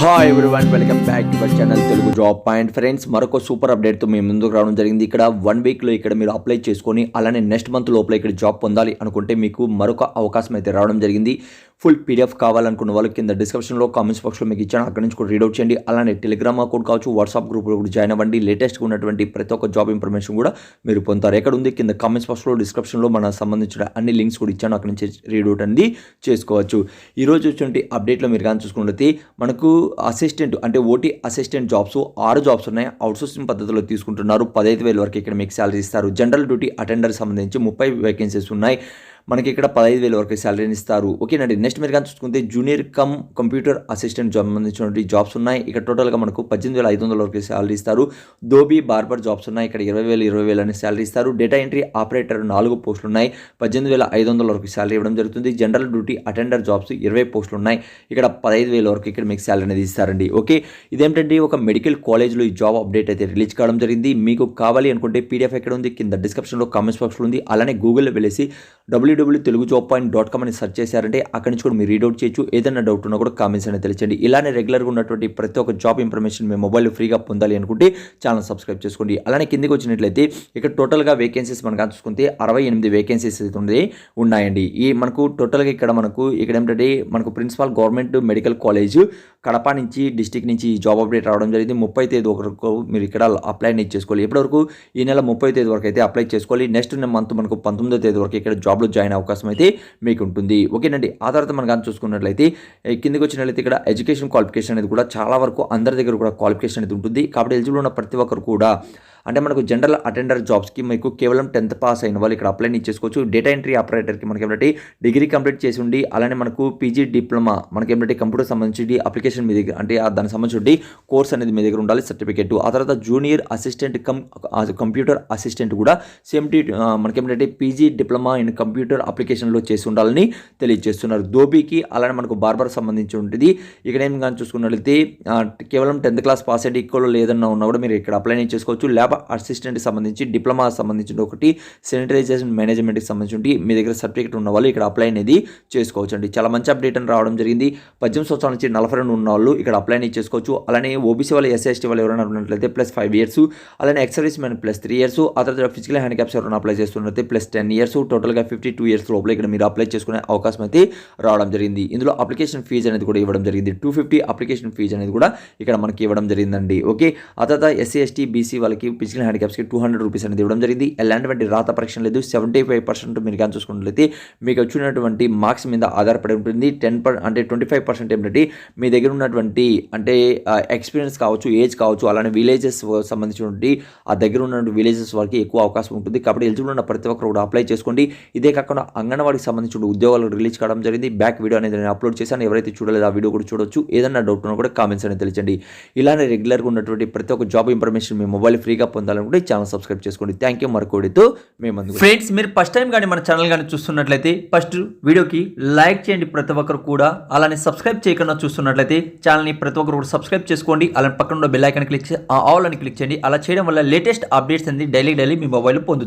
Hi one welcome back to our channel Telugu job point friends మరొక super అప్డేట్తో మేము ముందుకు రావడం జరిగింది. ఇక్కడ వన్ వీక్లో ఇక్కడ మీరు అప్లై చేసుకొని అలానే నెక్స్ట్ మంత్ లోపల ఇక్కడ జాబ్ పొందాలి అనుకుంటే మీకు మరొక అవకాశం అయితే రావడం జరిగింది. ఫుల్ పీడిఎఫ్ కావాలనుకున్న వాళ్ళు కింద డిస్క్రిప్షన్లో కామెంట్స్ బాక్స్లో మీకు ఇచ్చాను. అక్కడ నుంచి కూడా అవుట్ చేయండి. అలానే టెలిగ్రామ్ అకౌంట్ కావచ్చు వాట్సాప్ గ్రూప్లో కూడా జాయిన్ అవ్వండి. లేటెస్ట్గా ఉన్నటువంటి ప్రతి ఒక్క జాబ్ ఇన్ఫర్మేషన్ కూడా మీరు పొందుతారు. ఎక్కడ ఉంది? కింద కామెంట్స్ బాక్స్లో డిస్క్రిప్షన్లో మన సంబంధించిన అన్ని లింక్స్ కూడా ఇచ్చాను. అక్కడ నుంచి రీడౌట్ అనేది చేసుకోవచ్చు. ఈరోజు వచ్చినటువంటి అప్డేట్లో మీరు కానీ చూసుకున్నట్లయితే మనకు అసిస్టెంట్ అంటే ఓటీ అసిస్టెంట్ జాబ్స్ ఆరు జాబ్స్ ఉన్నాయి. అవుట్సోర్సింగ్ పద్ధతిలో తీసుకుంటున్నారు. పదహైదు వేల వరకు ఇక్కడ మీకు శాలరీ ఇస్తారు. జనరల్ డ్యూటీ అటెండర్ సంబంధించి ముప్పై వేకెన్సీస్ ఉన్నాయి. మనకి ఇక్కడ పదహైదు వేల వరకు శాలరీని ఇస్తారు. ఓకేనండి నెక్స్ట్ మీరు కానీ చూసుకుంటే junior cum computer assistant job సంబంధించినటువంటి జాబ్స్ ఉన్నాయి. ఇక్కడ టోటల్గా మనకు పద్దెనిమిది వేల ఐదు వందల వరకు శాలరీ ఇస్తారు. దోబీ బార్బర్ జాబ్స్ ఉన్నాయి. ఇక్కడ ఇరవై వేలు ఇరవై వేలు అని శాలరీ ఇస్తారు. డేటా ఎంట్రీ ఆపరేటర్ నాలుగు పోస్టులు ఉన్నాయి. పద్దెనిమిది వేల ఐదు వందల వరకు శాలరీ ఇవ్వడం జరుగుతుంది. జనరల్ డ్యూటీ అటెండర్ జాబ్స్ ఇరవై పోస్టులు ఉన్నాయి. ఇక్కడ పదహైదు వేల వరకు ఇక్కడ మీకు శాలరీ అనేది ఇస్తారండి. ఓకే ఇదేంటంటే ఒక మెడికల్ కాలేజ్లో ఈ జాబ్ అప్డేట్ అయితే రిలీజ్ కావడం జరిగింది. మీకు కావాలి అనుకుంటే పీడిఎఫ్ ఎక్కడ ఉంది? కింద డిస్క్రిప్షన్లో కామెంట్స్ బాక్స్లో ఉంది. అలానే గూగుల్లో వెళ్ళేసి WW Telugu job point dot com అని సెర్చ్ చేశారంటే అక్కడి నుంచి కూడా మీరు రీడౌట్ చేయొచ్చు. ఏదైనా డౌట్ ఉన్నా కూడా కామెంట్స్ అనేది తెలియచండి ఇలానే రెగ్యులర్గా ఉన్నటువంటి ప్రతి ఒక్క జాబ్ ఇన్ఫర్మేషన్ మీ మొబైల్ ఫ్రీగా పొందాలి అనుకుంటే ఛానల్ సబ్స్క్రైబ్ చేసుకోండి. అలానే కిందికి వచ్చినట్లయితే ఇక్కడ టోటల్గా వేకెన్సీస్ మనకు చూసుకుంటే అరవై ఎనిమిది వేకెన్సీస్ అయితే ఉన్నాయండి. ఈ మనకు టోటల్గా ఇక్కడ మనకు ఇక్కడ ఏంటంటే మనకు principal government medical college Kadapa నుంచి డిస్టిక్ నుంచి ఈ జాబ్ అప్డేట్ రావడం జరిగింది. ముప్పై తేదీ వరకు మీరు ఇక్కడ అప్లై అనేది చేసుకోవాలి. ఇప్పటివరకు ఈ నెల ముప్పై తేదీ వరకు అయితే అప్లై చేసుకోవాలి. నెక్స్ట్ మంత్ మనకు పంతొమ్మిదో తేదీ వరకు ఇక్కడ జాబ్ జాబ్లో జాయిన్ అవకాశం అయితే మీకు ఉంటుంది ఓకేనండి ఆ తర్వాత మనం కానీ చూసుకున్నట్లయితే ఏ, కిందికి వచ్చినట్లయితే ఇక్కడ ఎడ్యుకేషన్ క్వాలిఫికేషన్ అనేది కూడా చాలా వరకు అందరి దగ్గర కూడా క్వాలిఫికేషన్ అనేది ఉంటుంది. కాబట్టి ఎలిజిబుల్ ఉన్న ప్రతి ఒక్కరు కూడా అంటే మనకు జనరల్ అటెండర్ జాబ్స్కి మీకు కేవలం టెన్త్ పాస్ అయిన వాళ్ళు ఇక్కడ అప్లై చేసుకోవచ్చు డేటా ఎంట్రీ ఆపరేటర్కి మనకి ఏమిటంటే డిగ్రీ కంప్లీట్ చేసి ఉండి అలానే మనకు పీజీ డిప్లొమా మనకి ఏమిటంటే కంప్యూటర్ సంబంధించి అప్లికేషన్ మీ దగ్గర అంటే దానికి సంబంధించి కోర్స్ అనేది మీ దగ్గర ఉండాలి సర్టిఫికేట్ ఆ తర్వాత junior assistant cum computer assistant కూడా సేమ్ టీ మనకి ఏమిటంటే పీజీ డిప్లొమా ఇన్ కంప్యూటర్ అప్లికేషన్లో చేసి ఉండాలని తెలియజేస్తున్నారు. దోబీకి అలానే మనకు బార్బర్ సంబంధించి ఉంటుంది ఇక్కడ ఏం కానీ చూసుకున్నట్లయితే కేవలం టెన్త్ క్లాస్ పాస్ అయ్యి ఈక్వల్ లేదన్నా ఉన్నా కూడా మీరు ఇక్కడ అప్లై చేసుకోవచ్చు. ల్యాబ్ అసిస్టెంట్కి సంబంధించి డిప్లొమా సంబంధించిన ఒకటి శానిటైజేషన్ మేనేజ్మెంట్కి సంబంధించి మీ దగ్గర సర్టిఫికేట్ ఉన్న వాళ్ళు ఇక్కడ అప్లై అనేది చేసుకోవచ్చు అండి చాలా మంచి అప్డేట్ అని రావడం జరిగింది. పద్దెనిమిది సంవత్సరాల నుంచి నలభై రెండు ఉన్న వాళ్ళు ఇక్కడ అప్లై అనేది చేసుకోవచ్చు. అలానే ఓబీసీ వాళ్ళు ఎస్సీ ఎస్టీ వాళ్ళు ఎవరైనా ఉన్నట్లయితే ప్లస్ ఫైవ్ ఇయర్స్ అలానే ex service man plus three years ఆ తర్వాత ఫిజికల్ హ్యాండిక్యాప్స్ ఎవరైనా అప్లై చేస్తున్నట్లయితే ప్లస్ టెన్ ఇయర్స్ టోటల్గా ఫిఫ్టీ టూ ఇయర్స్ లోపల ఇక్కడ మీరు అప్లై చేసుకునే అవకాశం అయితే రావడం జరిగింది. ఇందులో అప్లికేషన్ ఫీజు అనేది కూడా ఇవ్వడం జరిగింది. టూ ఫిఫ్టీ అప్లికేషన్ ఫీజు అనేది కూడా ఇక్కడ మనకి ఇవ్వడం జరిగిందండి. ఓకే ఆ తర్వాత ఎస్సీ ఎస్టీ బీసీ వాళ్ళకి ఫిజికల్ హ్యాండిక్యాప్స్కి టూ హండ్రెడ్ రూపీస్ అనేది ఇవ్వడం జరిగింది. ఎలాంటివంటి రాత పరీక్ష లేదు. సెవెంటీ ఫైవ్ పర్సెంట్ మీరు కానీ చూసుకున్నట్లయితే మీకు వచ్చినటువంటి మార్క్స్ మీద ఆధారపడి ఉంటుంది. టెన్ పర్ అంటే ట్వంటీ ఫైవ్ పర్సెంట్ ఏమిటంటే మీ దగ్గర ఉన్నటువంటి అంటే ఎక్స్పీరియన్స్ కావచ్చు ఏజ్ కావచ్చు అలానే విలేజెస్ సంబంధించినటువంటి ఆ దగ్గర ఉన్నటువంటి విలేజెస్ వరకు ఎక్కువ అవకాశం ఉంటుంది. కాబట్టి ఎలిజిబుల్ ఉన్న ప్రతి ఒక్కరు కూడా అప్లై చేసుకోండి. ఇదే కాకుండా అంగన్వాడికి సంబంధించిన ఉద్యోగాలు రిలీజ్ కావడం జరిగింది. బ్యాక్ వీడియో అనేది నేను అప్లోడ్ చేశాను. ఎవరైతే చూడలేదు ఆ వీడియో కూడా చూడొచ్చు. ఏదైనా డౌట్ ఉన్నా కూడా కామెంట్స్ అనేది తెలియచండి ఇలానే రెగ్యులర్గా ఉన్నటువంటి ప్రతి ఒక్క జాబ్ ఇన్ఫర్మేషన్ మీ మొబైల్ ఫ్రీగా పొందాలనుకుంటే ఛానల్ సబ్స్క్రైబ్ చేసుకోండి. థ్యాంక్ యూ మరొకటితో మేము ఫ్రెండ్స్ మీరు ఫస్ట్ టైం కానీ మన ఛానల్ కానీ చూస్తున్నట్లయితే ఫస్ట్ వీడియోకి లైక్ చేయండి ప్రతి ఒక్కరు కూడా. అలానే సబ్స్క్రైబ్ చేయకుండా చూస్తున్నట్లయితే ఛానల్ని ప్రతి ఒక్కరు కూడా సబ్స్క్రైబ్ చేసుకోండి. అలానే పక్కన ఉన్న బెల్ ఐకాన్ క్లిక్ ఆల్ అని క్లిక్ చేయండి. అలా చేయడం వల్ల లేటెస్ట్ అప్డేట్స్ అనేది డైలీ డైలీ మీ మొబైల్ పొందుతారు